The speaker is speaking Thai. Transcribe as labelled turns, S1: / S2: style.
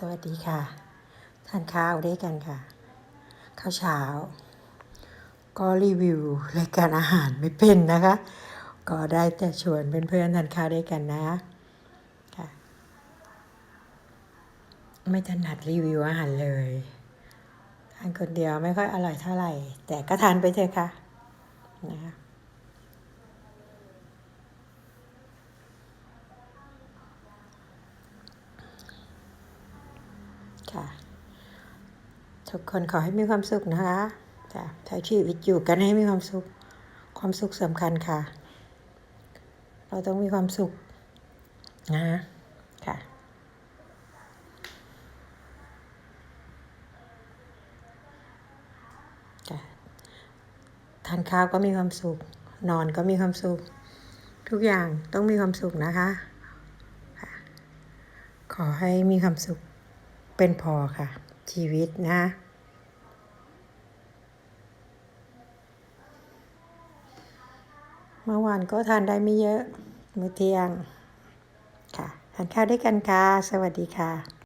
S1: สวัสดีค่ะ ทานข้าวด้วยกันค่ะ ข้าวเช้า ก็รีวิวรายการอาหารไม่เป็นนะคะ ก็ได้แต่ชวนเพื่อนๆทานข้าวด้วยกันนะค่ะไม่ถนัดรีวิวอาหารเลยทานคนเดียวไม่ค่อยอร่อยเท่าไหร่ แต่ก็ทานไปเถอะค่ะนะคะ่ะทุกคนขอให้มีความสุขนะคะจ้ะใช้ชีวิตอยู่กันให้มีความสุข ความสุขสำคัญค่ะ เราต้องมีความสุขนะค่ะจ้ะทานข้าวก็มีความสุข นอนก็มีความสุข ทุกอย่างต้องมีความสุขนะคะขอให้มีความสุข เป็นพอค่ะ ชีวิตนะ เมื่อวานก็ทานได้ไม่เยอะ มื้อเที่ยง ค่ะ ทานข้าวด้วยกันค่ะ สวัสดีค่ะ